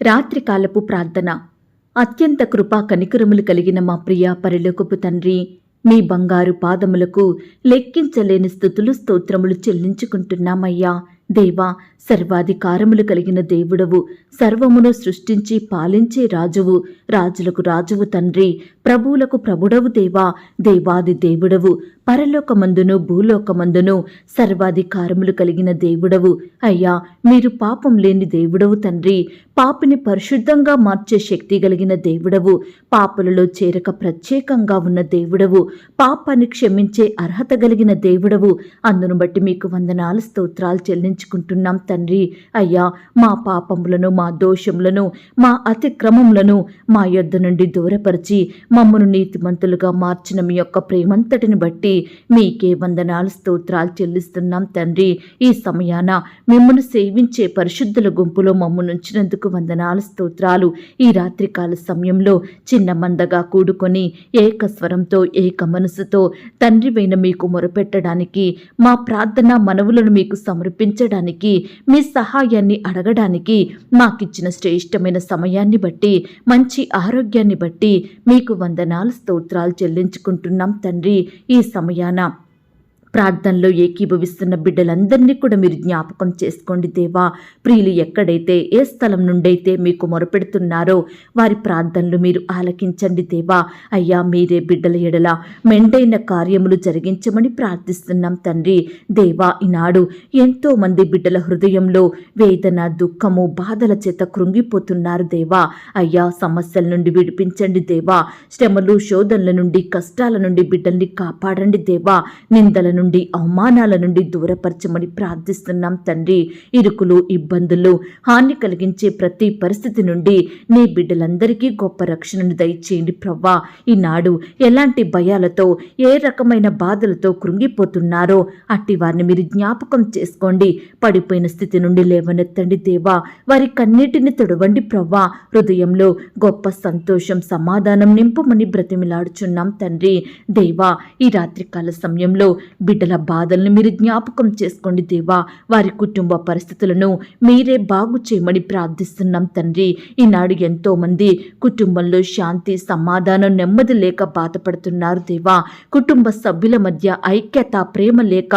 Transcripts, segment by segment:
రాత్రికాలపు ప్రార్థన. అత్యంత కృపా కనికరములు కలిగిన మా ప్రియ పరిలోకపు తండ్రి మీ బంగారు పాదములకు లెక్కించలేని స్థుతులు స్తోత్రములు చెల్లించుకుంటున్నామయ్యా. దేవా సర్వాధికారములు కలిగిన దేవుడవు సర్వమును సృష్టించి పాలించే రాజువు రాజులకు రాజువు తండ్రి ప్రభువులకు ప్రభుడవు దేవా దేవాది దేవుడవు పరలోకమందును భూలోకమందును సర్వాధికారములు కలిగిన దేవుడవు. అయ్యా మీరు పాపం లేని దేవుడవు తండ్రి పాపిని పరిశుద్ధంగా మార్చే శక్తి కలిగిన దేవుడవు పాపులలో చేరక ప్రత్యేకంగా ఉన్న దేవుడవు పాపాన్ని క్షమించే అర్హత కలిగిన దేవుడవు. అందును బట్టి మీకు వందనాలు స్తోత్రాలు చెల్లించుకుంటున్నాం తండ్రి. అయ్యా మా పాపములను మా దోషములను మా అతిక్రమములను మా యొద్ద నుండి దూరపరిచి మమ్మను నీతిమంతులుగా మార్చిన మీ యొక్క ప్రేమంతటిని బట్టి మీకే వందనాలు స్తోత్రాలు చెల్లిస్తున్నాం తండ్రి. ఈ సమయాన మిమ్మల్ని సేవించే పరిశుద్ధుల గుంపులో మమ్మల్ని ఉంచినందుకు వందనాలు స్తోత్రాలు. ఈ రాత్రికాల సమయంలో చిన్న మందగా కూడుకొని ఏక స్వరంతో ఏక మనసుతో తండ్రివైన మీకు మొరపెట్టడానికి మా ప్రార్థన మనవులను మీకు సమర్పించ సమర్పించడానికి మీ సహాయాన్ని అడగడానికి మాకిచ్చిన శ్రేష్టమైన సమయాన్ని బట్టి మంచి ఆరోగ్యాన్ని బట్టి మీకు వందనాలు స్తోత్రాలు చెల్లించుకుంటున్నాం తండ్రి ఈ సమయాన. ప్రార్థనలో ఏకీభవిస్తున్న బిడ్డలందరినీ కూడా మీరు జ్ఞాపకం చేసుకోండి దేవా. ప్రియులు ఎక్కడైతే ఏ స్థలం నుండైతే మీకు మొరపెడుతున్నారో వారి ప్రార్థనలు మీరు ఆలకించండి దేవా. అయ్యా మీరే బిడ్డల ఎడల మెండైన కార్యములు జరిగించమని ప్రార్థిస్తున్నాం తండ్రి. దేవా ఈనాడు ఎంతో మంది బిడ్డల హృదయంలో వేదన దుఃఖము బాధల చేత కృంగిపోతున్నారు దేవా. అయ్యా సమస్యల నుండి విడిపించండి దేవా. శ్రమలు శోధనల నుండి కష్టాల నుండి బిడ్డల్ని కాపాడండి దేవా. నిందల నుండి అవమానాల నుండి దూరపరచమని ప్రార్థిస్తున్నాం తండ్రి. ఇరుకులు ఇబ్బందులు హాని కలిగించే ప్రతి పరిస్థితి నుండి నీ బిడ్డలందరికీ గొప్ప రక్షణను దయచేయండి ప్రవ్వా. ఈనాడు ఎలాంటి భయాలతో ఏ రకమైన బాధలతో కృంగిపోతున్నారో అట్టి వారిని మీరు జ్ఞాపకం చేసుకోండి. పడిపోయిన స్థితి నుండి లేవనెత్తండి దేవా. వారి కన్నీటిని తొడవండి ప్రవ్వా. హృదయంలో గొప్ప సంతోషం సమాధానం నింపమని బ్రతిమిలాడుచున్నాం తండ్రి. దేవా ఈ రాత్రికాల సమయంలో బిడ్డల బాధల్ని మీరు జ్ఞాపకం చేసుకోండి దేవా. వారి కుటుంబ పరిస్థితులను మీరే బాగు చేయమని ప్రార్థిస్తున్నాం తండ్రి. ఈనాడు ఎంతోమంది కుటుంబంలో శాంతి సమాధానం నెమ్మది లేక బాధపడుతున్నారు దేవా. కుటుంబ సభ్యుల మధ్య ఐక్యత ప్రేమ లేక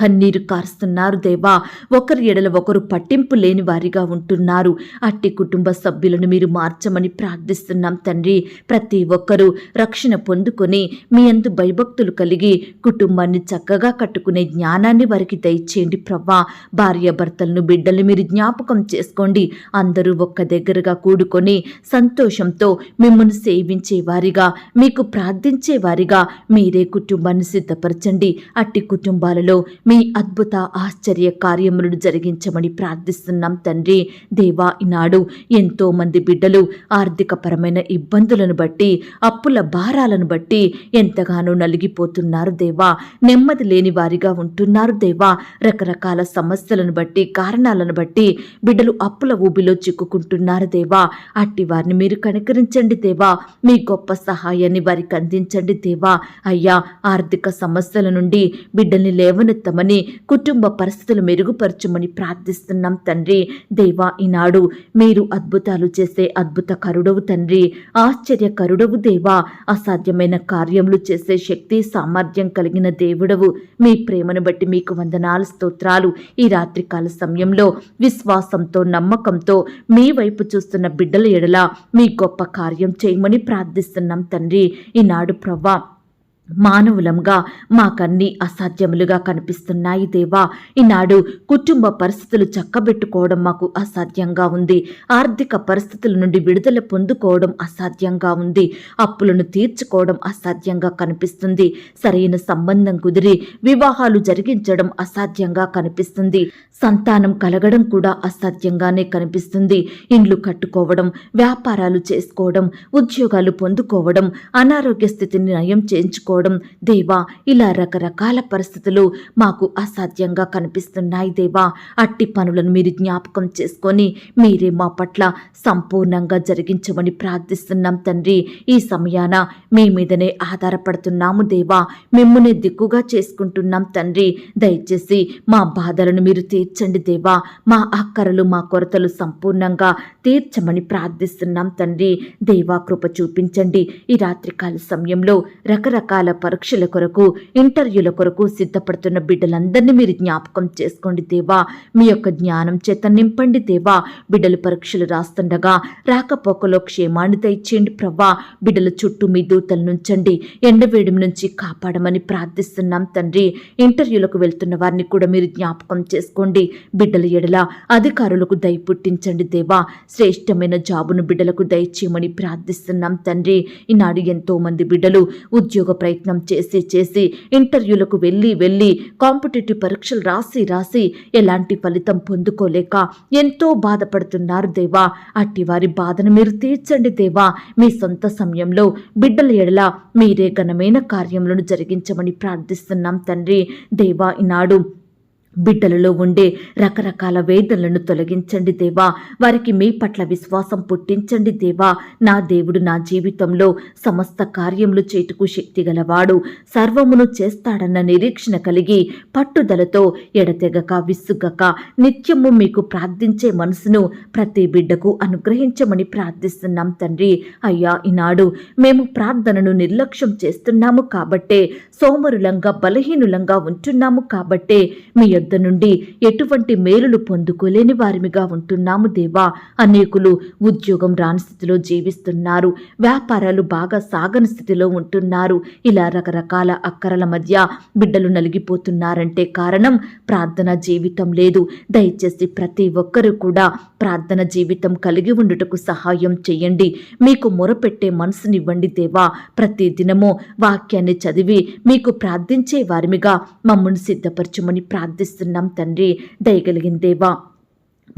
కన్నీరు కారుస్తున్నారు దేవా. ఒకరి ఎడల ఒకరు పట్టింపు లేని వారిగా ఉంటున్నారు. అట్టి కుటుంబ సభ్యులను మీరు మార్చమని ప్రార్థిస్తున్నాం తండ్రి. ప్రతి ఒక్కరూ రక్షణ పొందుకొని మీ అందు భయభక్తులు కలిగి కుటుంబాన్ని చక్కగా కట్టుకునే జ్ఞానాన్ని వారికి దయచేయండి ప్రవ్వా. భార్య భర్తలను బిడ్డల్ని మీరు జ్ఞాపకం చేసుకోండి. అందరూ ఒక్క దగ్గరగా కూడుకొని సంతోషంతో మిమ్మల్ని సేవించే వారిగా మీకు ప్రార్థించే వారిగా మీరే కుటుంబాన్ని సిద్ధపరచండి. అట్టి కుటుంబాలలో మీ అద్భుత ఆశ్చర్య కార్యములను జరిగించమని ప్రార్థిస్తున్నాం తండ్రి. దేవా ఈనాడు ఎంతో మంది బిడ్డలు ఆర్థికపరమైన ఇబ్బందులను బట్టి అప్పుల భారాలను బట్టి ఎంతగానో నలిగిపోతున్నారు దేవా. నెమ్మది లేని వారిగా ఉంటున్నారు దేవా. రకరకాల సమస్యలను బట్టి కారణాలను బట్టి బిడ్డలు అప్పుల ఊబిలో చిక్కుకుంటున్నారు దేవా. అట్టి వారిని మీరు కనికరించండి దేవా. మీ గొప్ప సహాయాన్ని వారికి అందించండి దేవా. అయ్యా ఆర్థిక సమస్యల నుండి బిడ్డల్ని లేవనెత్తమని కుటుంబ పరిస్థితులు మెరుగుపరచమని ప్రార్థిస్తున్నాం తండ్రి. దేవా ఈనాడు మీరు అద్భుతాలు చేసే అద్భుత కరుడవు తండ్రి. ఆశ్చర్య కరుడవు దేవా. అసాధ్యమైన కార్యములు చేసే శక్తి సామర్థ్యం కలిగిన దేవుడవు. మీ ప్రేమను బట్టి మీకు వందనాలు స్తోత్రాలు. ఈ రాత్రికాల సమయంలో విశ్వాసంతో నమ్మకంతో మీ వైపు చూస్తున్న బిడ్డల ఎడల మీ గొప్ప కార్యం చేయమని ప్రార్థిస్తున్నాం తండ్రి. ఈనాడు ప్రవ్వా మానవులంగా మాకన్నీ అసాధ్యములుగా కనిపిస్తున్నాయి దేవా. ఈనాడు కుటుంబ పరిస్థితులు చక్కబెట్టుకోవడం మాకు అసాధ్యంగా ఉంది. ఆర్థిక పరిస్థితుల నుండి విడుదల పొందుకోవడం అసాధ్యంగా ఉంది. అప్పులను తీర్చుకోవడం అసాధ్యంగా కనిపిస్తుంది. సరైన సంబంధం కుదిరి వివాహాలు జరిగించడం అసాధ్యంగా కనిపిస్తుంది. సంతానం కలగడం కూడా అసాధ్యంగానే కనిపిస్తుంది. ఇండ్లు కట్టుకోవడం వ్యాపారాలు చేసుకోవడం ఉద్యోగాలు పొందుకోవడం అనారోగ్య స్థితిని నయం చేయించుకోవడం చదువుకోవడం దేవా ఇలా రకరకాల పరిస్థితులు మాకు అసాధ్యంగా కనిపిస్తున్నాయి దేవా. అట్టి పనులను మీరు జ్ఞాపకం చేసుకొని మీరే మా పట్ల సంపూర్ణంగా జరిగించమని ప్రార్థిస్తున్నాం తండ్రి. ఈ సమయాన మీ మీదనే ఆధారపడుతున్నాము దేవా. మిమ్మునే దిక్కుగా చేసుకుంటున్నాం తండ్రి. దయచేసి మా బాధలను మీరు తీర్చండి దేవా. మా అక్కరలు మా కొరతలు సంపూర్ణంగా తీర్చమని ప్రార్థిస్తున్నాం తండ్రి. దేవా కృప చూపించండి. ఈ రాత్రికాల సమయంలో రకరకాల పరీక్షల కొరకు ఇంటర్వ్యూల కొరకు సిద్ధపడుతున్న బిడ్డలందరినీ మీరు జ్ఞాపకం చేసుకోండి దేవా. మీ యొక్క జ్ఞానం చేత నింపండి దేవా. బిడ్డలు పరీక్షలు రాస్తుండగా రాకపోకలో క్షేమాన్ని దయచేయండి ప్రభా బిడ్డల చుట్టూ మీ దూతలు నుంచండి ఎండవేడి నుంచి కాపాడమని ప్రార్థిస్తున్నాం తండ్రి. ఇంటర్వ్యూలకు వెళ్తున్న వారిని కూడా మీరు జ్ఞాపకం చేసుకోండి. బిడ్డల ఎడల అధికారులకు దయ పుట్టించండి దేవా. శ్రేష్టమైన జాబును బిడ్డలకు దయచేయమని ప్రార్థిస్తున్నాం తండ్రి. ఈనాడు ఎంతో మంది బిడ్డలు ఉద్యోగ ప్రయత్నం చేసి చేసి ఇంటర్వ్యూలకు వెళ్ళి వెళ్ళి కాంపిటేటివ్ పరీక్షలు రాసి రాసి ఎలాంటి ఫలితం పొందుకోలేక ఎంతో బాధపడుతున్నారు దేవా. అట్టి వారి బాధను మీరు తీర్చండి దేవా. మీ సొంత సమయంలో బిడ్డల ఎడల మీరే ఘనమైన కార్యములను జరిగించమని ప్రార్థిస్తున్నాం తండ్రి. దేవా ఈనాడు బిడ్డలలో ఉండే రకరకాల వేదనలను తొలగించండి దేవా. వారికి మీ పట్ల విశ్వాసం పుట్టించండి దేవా. నా దేవుడు నా జీవితంలో సమస్త కార్యములు చేటుకు శక్తి గలవాడు. సర్వమును చేస్తాడన్న నిరీక్షణ కలిగి పట్టుదలతో ఎడతెగక విసుగక నిత్యము మీకు ప్రార్థించే మనసును ప్రతి బిడ్డకు అనుగ్రహించమని ప్రార్థిస్తున్నాం తండ్రి. అయ్యా ఈనాడు మేము ప్రార్థనను నిర్లక్ష్యం చేస్తున్నాము కాబట్టే సోమరులంగా బలహీనులంగా ఉంటున్నాము కాబట్టే మీ యొద్ద నుండి ఎటువంటి మేలులు పొందుకోలేని వారిమిగా ఉంటున్నాము దేవా. అనేకులు ఉద్యోగం రాని స్థితిలో జీవిస్తున్నారు. వ్యాపారాలు బాగా సాగని స్థితిలో ఉంటున్నారు. ఇలా రకరకాల అక్కరల మధ్య బిడ్డలు నలిగిపోతున్నారంటే కారణం ప్రార్థన జీవితం లేదు. దయచేసి ప్రతి ఒక్కరూ కూడా ప్రార్థన జీవితం కలిగి ఉండుటకు సహాయం చేయండి. మీకు మొరపెట్టే మనసునివ్వండి దేవా. ప్రతి దినము వాక్యాన్ని చదివి మీకు ప్రార్థించే వారిమిగా మమ్మల్ని సిద్ధపరచమని ప్రార్థిస్తున్నాం తండ్రి. దయగలిగిన దేవా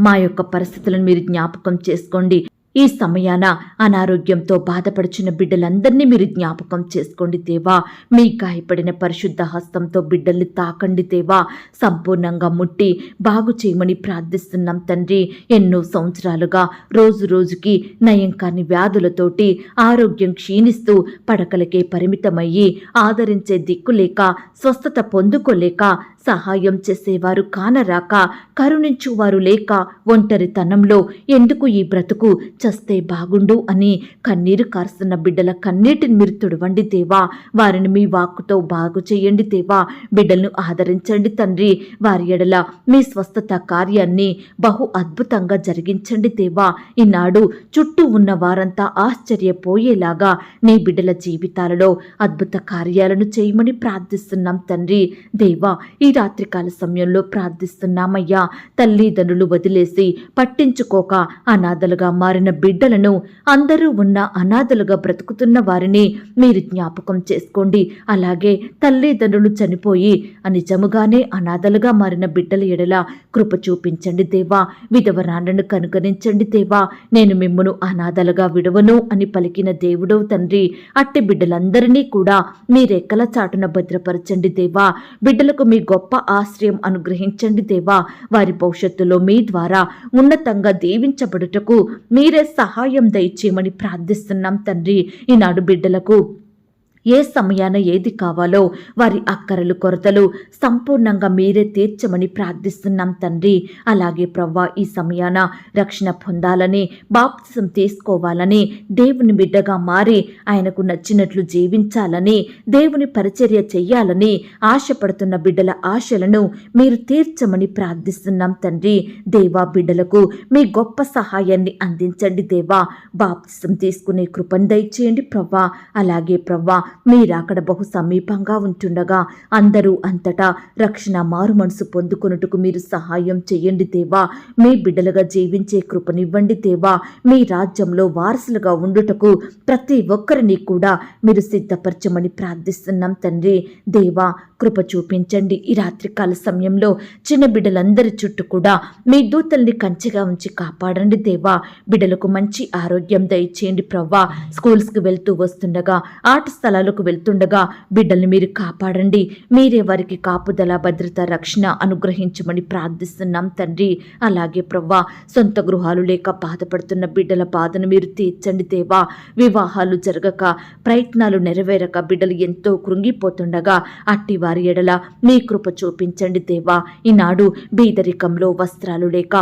మా యొక్క పరిస్థితులను మీరు జ్ఞాపకం చేసుకోండి. ఈ సమయాన అనారోగ్యంతో బాధపడుచున్న బిడ్డలందరినీ మీరు జ్ఞాపకం చేసుకోండి దేవా. మీ గాయపడిన పరిశుద్ధ హస్తంతో బిడ్డల్ని తాకండి దేవా. సంపూర్ణంగా ముట్టి బాగు చేయమని ప్రార్థిస్తున్నాం తండ్రి. ఎన్నో సంవత్సరాలుగా రోజు రోజుకి నయం కాని వ్యాధులతోటి ఆరోగ్యం క్షీణిస్తూ పడకలకే పరిమితమయ్యి ఆదరించే దిక్కులేక స్వస్థత పొందుకోలేక సహాయం చేసేవారు కానరాక కరుణించువారు లేక ఒంటరితనంలో ఎందుకు ఈ బ్రతుకు చస్తే బాగుండు అని కన్నీరు కారుస్తున్న బిడ్డల కన్నీటిని మీరు తుడవండి దేవా. వారిని మీ వాక్కుతో బాగు చేయండి దేవా. బిడ్డలను ఆదరించండి తండ్రి. వారి ఎడల మీ స్వస్థత కార్యాన్ని బహు అద్భుతంగా జరిగించండి దేవా. ఈనాడు చుట్టూ ఉన్న వారంతా ఆశ్చర్యపోయేలాగా నీ బిడ్డల జీవితాలలో అద్భుత కార్యాలను చేయమని ప్రార్థిస్తున్నాం తండ్రి. దేవా ఈ రాత్రికాల సమయంలో ప్రార్థిస్తున్నామయ్యా. తల్లిదండ్రులు వదిలేసి పట్టించుకోక అనాథలుగా మారిన బిడ్డలను అందరూ ఉన్న అనాథలుగా బ్రతుకుతున్న వారిని మీరు జ్ఞాపకం చేసుకోండి. అలాగే తల్లిదండ్రులు చనిపోయి నిజముగానే అనాథలుగా మారిన బిడ్డల ఎడల కృప చూపించండి దేవా. విధవరాండను కనుగరించండి దేవా. నేను మిమ్మను అనాథలుగా విడవను అని పలికిన దేవుడవు తండ్రి అట్టి బిడ్డలందరినీ కూడా మీ రెక్కల చాటున భద్రపరచండి దేవా. బిడ్డలకు మీ గొప్ప గొప్ప ఆశ్రయం అనుగ్రహించండి దేవా. వారి భవిష్యత్తులో మీ ద్వారా ఉన్నతంగా దీవించబడుటకు మీరే సహాయం దయచేయమని ప్రార్థిస్తున్నాం తండ్రి. ఈనాడు బిడ్డలకు ఏ సమయాన ఏది కావాలో వారి అక్కరలు కొరతలు సంపూర్ణంగా మీరే తీర్చమని ప్రార్థిస్తున్నాం తండ్రి. అలాగే ప్రవ్వా ఈ సమయాన రక్షణ పొందాలని బాప్తిసం తీసుకోవాలని దేవుని బిడ్డగా మారి ఆయనకు నచ్చినట్లు జీవించాలని దేవుని పరిచర్య చెయ్యాలని ఆశపడుతున్న బిడ్డల ఆశలను మీరు తీర్చమని ప్రార్థిస్తున్నాం తండ్రి. దేవా బిడ్డలకు మీ గొప్ప సహాయాన్ని అందించండి దేవా. బాప్తిసం తీసుకునే కృపను దయచేయండి ప్రవ్వా. అలాగే ప్రవ్వా మీరాకడ బహు సమీపంగా ఉంటుండగా అందరూ అంతటా రక్షణ మారు మనసు పొందుకొనుటకు మీరు సహాయం చేయండి దేవా. మీ బిడ్డలుగా జీవించే కృపనివ్వండి దేవా. మీ రాజ్యంలో వారసులుగా ఉండుటకు ప్రతి ఒక్కరిని కూడా మీరు సిద్ధపరచమని ప్రార్థిస్తున్నాం తండ్రి. దేవా కృప చూపించండి. ఈ రాత్రికాల సమయంలో చిన్న బిడ్డలందరి చుట్టూ కూడా మీ దూతల్ని కంచెగా ఉంచి కాపాడండి దేవా. బిడ్డలకు మంచి ఆరోగ్యం దయచేయండి ప్రవ్వా. స్కూల్స్కి వెళ్తూ వస్తుండగా ఆట స్థలాలు పొలాలకు వెళ్తుండగా బిడ్డల్ని మీరు కాపాడండి. మీరే వారికి కాపుదల భద్రత రక్షణ అనుగ్రహించమని ప్రార్థిస్తున్నాం తండ్రి. అలాగే ప్రవ్వా సొంత గృహాలు లేక బాధపడుతున్న బిడ్డల బాధను మీరు తీర్చండి దేవా. వివాహాలు జరగక ప్రయత్నాలు నెరవేరక బిడ్డలు ఎంతో కృంగిపోతుండగా అట్టి వారి ఎడల మీ కృప చూపించండి దేవా. ఈనాడు బీదరికంలో వస్త్రాలు లేక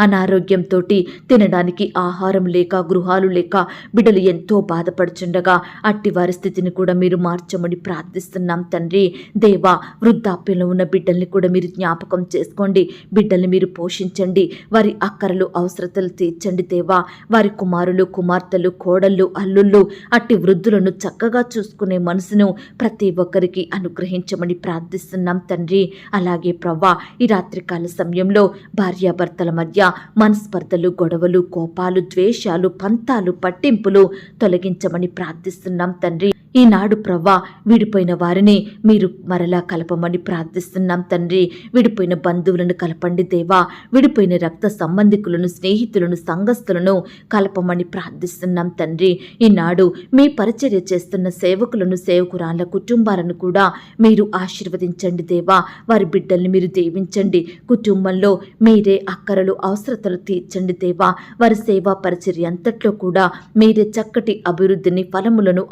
అనారోగ్యంతోటి తినడానికి ఆహారం లేక గృహాలు లేక బిడ్డలు ఎంతో బాధపడుచుండగా అట్టి వారి స్థితిని కూడా మీరు మార్చమని ప్రార్థిస్తున్నాం తండ్రి. దేవా వృద్ధాప్యంలో ఉన్న బిడ్డల్ని కూడా మీరు జ్ఞాపకం చేసుకోండి. బిడ్డల్ని మీరు పోషించండి. వారి అక్కరలు అవసరతలు తీర్చండి దేవా. వారి కుమారులు కుమార్తెలు కోడళ్ళు అల్లుళ్ళు అట్టి వృద్ధులను చక్కగా చూసుకునే మనసును ప్రతి ఒక్కరికి అనుగ్రహించమని ప్రార్థిస్తున్నాం తండ్రి. అలాగే ప్రవ్వా ఈ రాత్రికాల సమయంలో భార్యాభర్తల మధ్య మనస్పర్ధలు గొడవలు కోపాలు ద్వేషాలు పంతాలు పట్టింపులు తొలగించమని ప్రార్థిస్తున్నాం తండ్రి. ఈనాడు ప్రవ్వా విడిపోయిన వారిని మీరు మరలా కలపమని ప్రార్థిస్తున్నాం తండ్రి. విడిపోయిన బంధువులను కలపండి దేవా. విడిపోయిన రక్త సంబంధికులను స్నేహితులను సంఘస్థులను కలపమని ప్రార్థిస్తున్నాం తండ్రి. ఈనాడు మీ పరిచర్య చేస్తున్న సేవకులను సేవకురాళ్ళ కుటుంబాలను కూడా మీరు ఆశీర్వదించండి దేవా. వారి బిడ్డల్ని మీరు దీవించండి. కుటుంబంలో మీరే అక్కరలు అవసరతలు తీర్చండి దేవా. వారి సేవా పరిచర్య అంతట్లో కూడా మీరే చక్కటి అభివృద్ధిని ఫలములను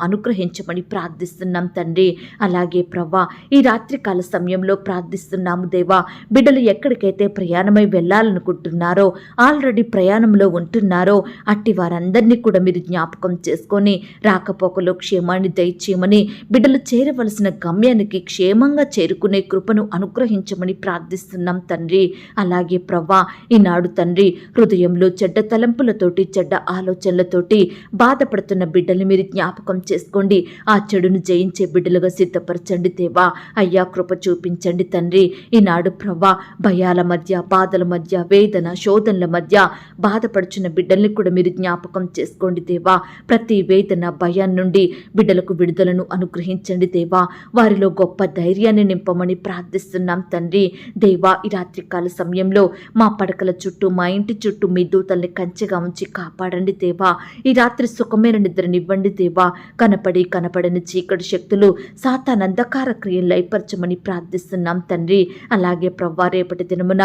అనుగ్రహించమని ప్రార్థిస్తున్నాం తండ్రి. అలాగే ప్రవ్వా ఈ రాత్రికాల సమయంలో ప్రార్థిస్తున్నాము దేవా. బిడ్డలు ఎక్కడికైతే ప్రయాణమై వెళ్ళాలనుకుంటున్నారో ఆల్రెడీ ప్రయాణంలో ఉంటున్నారో అట్టి వారందరినీ కూడా మీరు జ్ఞాపకం చేసుకొని రాకపోకలో క్షేమాన్ని దయచేయమని బిడ్డలు చేరవలసిన గమ్యానికి క్షేమంగా చేరుకునే కృపను అనుగ్రహించమని ప్రార్థిస్తున్నాం తండ్రి. అలాగే ప్రవ్వా ఈనాడు తండ్రి హృదయంలో చెడ్డ తలంపులతోటి చెడ్డ ఆలోచనలతోటి బాధపడుతున్న బిడ్డల్ని మీరు జ్ఞాపకం చేసుకోండి. ఆ చెడును జయించే బిడ్డలుగా సిద్ధపరచండి దేవా. అయ్యా కృప చూపించండి తండ్రి. ఈనాడు ప్రవ్వా భయాల మధ్య బాధల మధ్య వేదన శోధనల మధ్య బాధపడుచున్న బిడ్డల్ని కూడా మీరు జ్ఞాపకం చేసుకోండి దేవా. ప్రతి వేదన భయం నుండి బిడ్డలకు విడుదలను అనుగ్రహించండి దేవా. వారిలో గొప్ప ధైర్యాన్ని నింపమని ప్రార్థిస్తున్నాం తండ్రి. దేవా ఈ రాత్రికాల సమయంలో మా పడకల చుట్టూ మా ఇంటి చుట్టూ మీ దూతల్ని కంచెగా ఉంచి కాపాడండి దేవా. ఈ రాత్రి సుఖమైన నిద్రనివ్వండి దేవా. కనపడి కనపడని చీకటి శక్తులు సాతానందకార క్రియలు లయపరచమని ప్రార్థిస్తున్నాం తండ్రి. అలాగే ప్రవ్వా రేపటి దినమున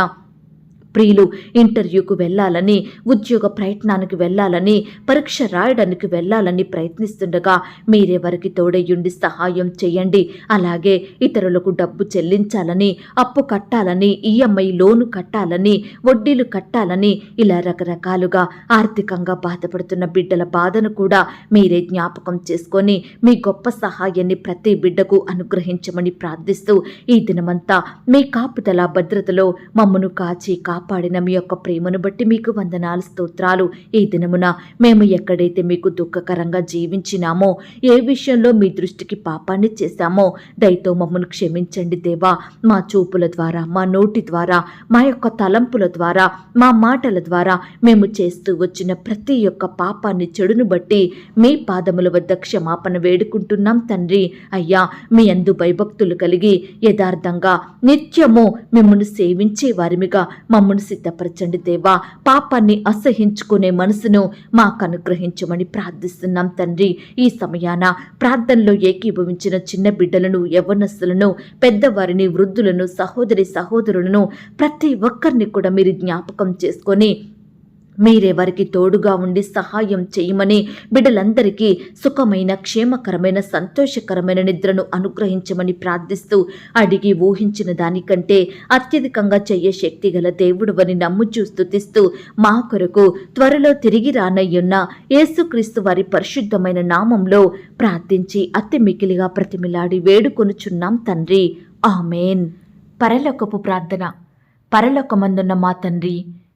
ప్రియులు ఇంటర్వ్యూకు వెళ్ళాలని ఉద్యోగ ప్రయత్నానికి వెళ్ళాలని పరీక్ష రాయడానికి వెళ్ళాలని ప్రయత్నిస్తుండగా మీరెవరికి తోడయ్యుండి సహాయం చేయండి. అలాగే ఇతరులకు డబ్బు చెల్లించాలని అప్పు కట్టాలని ఈఎంఐ లోను కట్టాలని వడ్డీలు కట్టాలని ఇలా రకరకాలుగా ఆర్థికంగా బాధపడుతున్న బిడ్డల బాధను కూడా మీరే జ్ఞాపకం చేసుకొని మీ గొప్ప సహాయాన్ని ప్రతి బిడ్డకు అనుగ్రహించమని ప్రార్థిస్తూ ఈ దినమంతా మీ కాపుదల భద్రతలో మమ్మను కాచి కాపు కాపాడిన మీ యొక్క ప్రేమను బట్టి మీకు వందనాలు స్తోత్రాలు. ఈ దినమున మేము ఎక్కడైతే మీకు దుఃఖకరంగా జీవించినామో ఏ విషయంలో మీ దృష్టికి పాపాన్ని చేశామో దయతో మమ్మల్ని క్షమించండి దేవా. మా చూపుల ద్వారా మా నోటి ద్వారా మా యొక్క తలంపుల ద్వారా మా మాటల ద్వారా మేము చేస్తూ వచ్చిన ప్రతి ఒక్క పాపాన్ని చెడును బట్టి మీ పాదముల వద్ద క్షమాపణ వేడుకుంటున్నాం తండ్రి. అయ్యా మీ అందు భయభక్తులు కలిగి యథార్థంగా నిత్యము మిమ్మల్ని సేవించే వారిమిగా మమ్మల్ని సిద్ధపరచండి దేవా. పాపాన్ని అసహించుకునే మనసును మాకు అనుగ్రహించమని ప్రార్థిస్తున్నాం తండ్రి. ఈ సమయాన ప్రార్థనలో ఏకీభవించిన చిన్న బిడ్డలను యవ్వనస్తులను పెద్దవారిని వృద్ధులను సహోదరి సహోదరులను ప్రతి ఒక్కరిని కూడా మీరు జ్ఞాపకం చేసుకొని మీరెవరికి తోడుగా ఉండి సహాయం చేయమని బిడ్డలందరికీ సుఖమైన క్షేమకరమైన సంతోషకరమైన నిద్రను అనుగ్రహించమని ప్రార్థిస్తూ అడిగి ఊహించిన దానికంటే అత్యధికంగా చెయ్యే శక్తి గల దేవుడువని నమ్ముచూ స్థుతిస్తూ మా కొరకు త్వరలో తిరిగి రానయ్యున్న యేసుక్రీస్తు వారి పరిశుద్ధమైన నామంలో ప్రార్థించి అతి మికిలిగా ప్రతిమిలాడి వేడుకొనుచున్నాం తండ్రి. ఆమెన్. పరలోకపు ప్రార్థన. పరలోకమందున్న మా తండ్రి